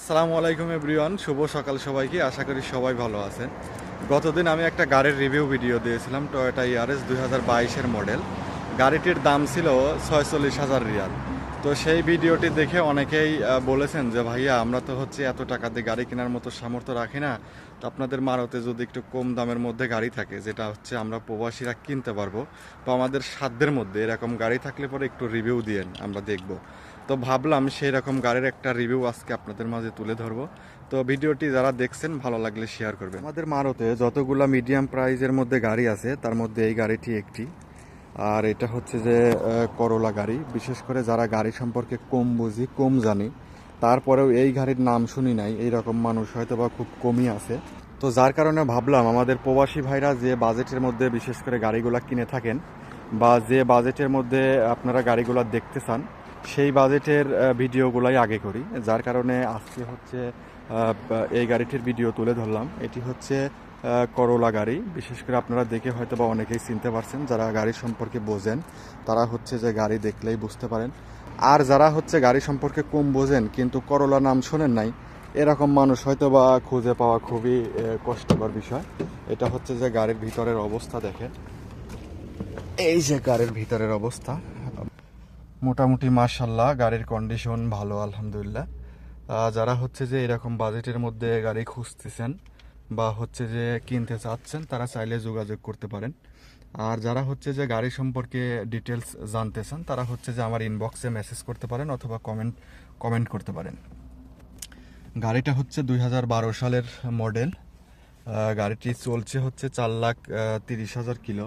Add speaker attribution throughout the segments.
Speaker 1: আসসালামু আলাইকুম এভরিওয়ান, শুভ সকাল সবাইকে, আশা করি সবাই ভালো আছেন। গতদিন আমি একটা গাড়ির রিভিউ ভিডিও দিয়েছিলাম টয়োটা ইয়ারএস দুই হাজার বাইশের মডেল। গাড়িটির দাম ছিল ছয়চল্লিশ হাজার রিয়াল। তো সেই ভিডিওটি দেখে অনেকেই বলেছেন যে, ভাইয়া, আমরা তো হচ্ছে এত টাকা দিয়ে গাড়ি কেনার মতো সামর্থ্য রাখি না। তো আপনাদের মারতে যদি একটু কম দামের মধ্যে গাড়ি থাকে, যেটা হচ্ছে আমরা প্রবাসীরা কিনতে পারব বা আমাদের সাধ্যের মধ্যে এরকম গাড়ি থাকলে পরে একটু রিভিউ দিয়েন আমরা দেখব। তো ভাবলাম সেই রকম গাড়ির একটা রিভিউ আজকে আপনাদের মাঝে তুলে ধরবো। তো ভিডিওটি যারা দেখছেন, ভালো লাগলে শেয়ার করবেন। আমাদের মারতে যতগুলা মিডিয়াম প্রাইজের মধ্যে গাড়ি আছে, তার মধ্যে এই গাড়িটি একটি। আর এটা হচ্ছে যে করোলা গাড়ি। বিশেষ করে যারা গাড়ি সম্পর্কে কম বুঝি, কম জানি, তারপরেও এই গাড়ির নাম শুনি নাই। এইরকম মানুষ হয়তো বা খুব কমই আছে। তো যার কারণে ভাবলাম, আমাদের প্রবাসী ভাইরা যে বাজেটের মধ্যে বিশেষ করে গাড়িগুলা কিনে থাকেন, বা যে বাজেটের মধ্যে আপনারা গাড়িগুলো দেখতে চান, সেই বাজেটের ভিডিওগুলাই আগে করি। যার কারণে আজকে হচ্ছে এই গাড়িটির ভিডিও তুলে ধরলাম। এটি হচ্ছে করোলা গাড়ি। বিশেষ করে আপনারা দেখে হয়তো বা অনেকেই চিনতে পারছেন, যারা গাড়ি সম্পর্কে বোঝেন, তারা হচ্ছে যে গাড়ি দেখলেই বুঝতে পারেন। আর যারা হচ্ছে গাড়ি সম্পর্কে কম বোঝেন, কিন্তু করোলা নাম শোনেন নাই, এরকম মানুষ হয়তো বা খুঁজে পাওয়া খুবই কষ্টকর বিষয়। এটা হচ্ছে যে গাড়ির ভিতরের অবস্থা দেখেন। এই যে গাড়ির ভিতরের অবস্থা। মোটামুটি মার্শাল্লাহ গাড়ির কন্ডিশন ভালো, আলহামদুলিল্লাহ। যারা হচ্ছে যে এরকম বাজেটের মধ্যে গাড়ি খুঁজতেছেন বা হচ্ছে যে কিনতে চাচ্ছেন, তারা চাইলে যোগাযোগ করতে পারেন। আর যারা হচ্ছে যে গাড়ি সম্পর্কে ডিটেলস জানতে চান, তারা হচ্ছে যে আমার ইনবক্সে মেসেজ করতে পারেন অথবা কমেন্ট কমেন্ট করতে পারেন। গাড়িটা হচ্ছে দুই হাজার বারো সালের মডেল গাড়িটি চলছে হচ্ছে চার লাখ তিরিশ হাজার কিলো।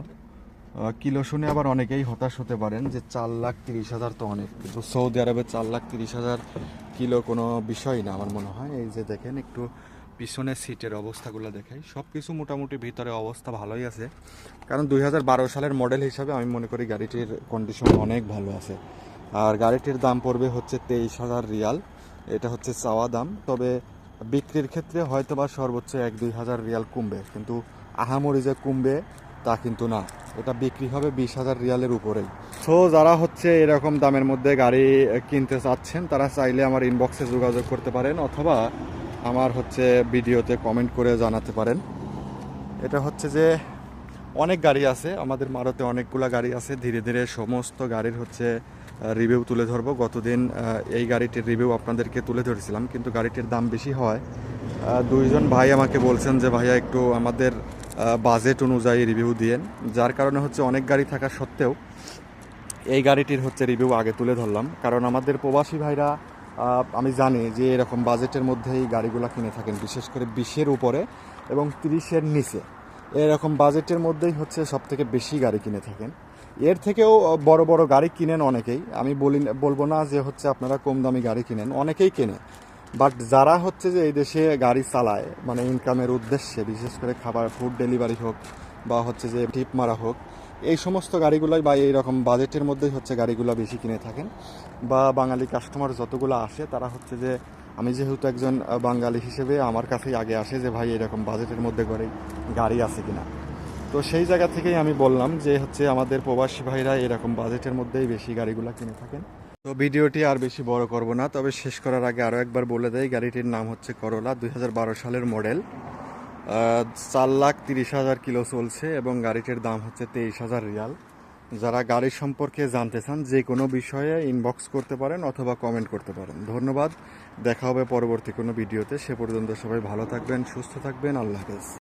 Speaker 1: কিলো শুনে আবার অনেকেই হতাশ হতে পারেন যে চার লাখ তিরিশ হাজার তো অনেক, কিন্তু সৌদি আরবে চার লাখ তিরিশ হাজার কিলো কোনো বিষয় না আমার মনে হয়। এই যে দেখেন, একটু পিছনের সিটের অবস্থাগুলো দেখাই। সব কিছু মোটামুটি ভিতরে অবস্থা ভালোই আছে। কারণ দুই হাজার বারো সালের মডেল হিসাবে আমি মনে করি গাড়িটির কন্ডিশন অনেক ভালো আছে। আর গাড়িটির দাম পড়বে হচ্ছে তেইশ হাজার রিয়াল। এটা হচ্ছে চাওয়া দাম। তবে বিক্রির ক্ষেত্রে হয়তো বা সর্বোচ্চ এক দুই হাজার রিয়াল কমবে। কিন্তু আহামরি যে কমবে, তা কিন্তু না। এটা বিক্রি হবে বিশ হাজার রিয়ালের উপরেই। সো যারা হচ্ছে এরকম দামের মধ্যে গাড়ি কিনতে চাচ্ছেন, তারা চাইলে আমার ইনবক্সে যোগাযোগ করতে পারেন। অথবা আমার হচ্ছে ভিডিওতে কমেন্ট করে জানাতে পারেন। এটা হচ্ছে যে অনেক গাড়ি আছে, আমাদের মারুতে অনেকগুলা গাড়ি আছে। ধীরে ধীরে সমস্ত গাড়ির হচ্ছে রিভিউ তুলে ধরবো। গতদিন এই গাড়িটির রিভিউ আপনাদেরকে তুলে ধরেছিলাম, কিন্তু গাড়িটির দাম বেশি হয়। দুইজন ভাই আমাকে বলছেন যে, ভাইয়া, একটু আমাদের বাজেট অনুযায়ী রিভিউ দিয়েন। যার কারণে হচ্ছে অনেক গাড়ি থাকা সত্ত্বেও, এই গাড়িটির হচ্ছে রিভিউ আগে তুলে ধরলাম। কারণ আমাদের প্রবাসী ভাইরা আমি জানি যে এরকম বাজেটের মধ্যেই গাড়িগুলো কিনে থাকেন, বিশেষ করে বিশের উপরে এবং তিরিশের নিচে। এরকম বাজেটের মধ্যেই হচ্ছে সব থেকে বেশি গাড়ি কিনে থাকেন। এর থেকেও বড় বড় গাড়ি কিনেন অনেকেই। আমি বলি, বলব না যে হচ্ছে আপনারা কম দামি গাড়ি কিনেন, অনেকেই কেনে। বাট যারা হচ্ছে যে এই দেশে গাড়ি চালায় মানে ইনকামের উদ্দেশ্যে, বিশেষ করে খাবার ফুড ডেলিভারি হোক বা হচ্ছে যে টিপ মারা হোক, এই সমস্ত গাড়িগুলোই বা এইরকম বাজেটের মধ্যেই হচ্ছে গাড়িগুলো বেশি কিনে থাকেন। বা বাঙালি কাস্টমার যতগুলো আসে, তারা হচ্ছে যে, আমি যেহেতু একজন বাঙালি হিসেবে আমার কাছেই আগে আসে যে, ভাই, এরকম বাজেটের মধ্যে করে গাড়ি আছে কিনা? তো সেই জায়গা থেকেই আমি বললাম যে, হচ্ছে আমাদের প্রবাসী ভাইরা এরকম বাজেটের মধ্যেই বেশি গাড়িগুলো কিনে থাকেন। তো ভিডিওটি আর বেশি বড় করব না, তবে শেষ করার আগে আরও একবার বলে দেয় গাড়িটির নাম হচ্ছে করোলা দুই সালের মডেল চার লাখ তিরিশ হাজার কিলো চলছে এবং গাড়িটির দাম হচ্ছে তেইশ হাজার রিয়াল। যারা গাড়ি সম্পর্কে জানতে চান, যে কোনো বিষয়ে ইনবক্স করতে পারেন অথবা কমেন্ট করতে পারেন। ধন্যবাদ। দেখা হবে পরবর্তী কোনো ভিডিওতে। সে পর্যন্ত সবাই ভালো থাকবেন, সুস্থ থাকবেন। আল্লাহ হাফেজ।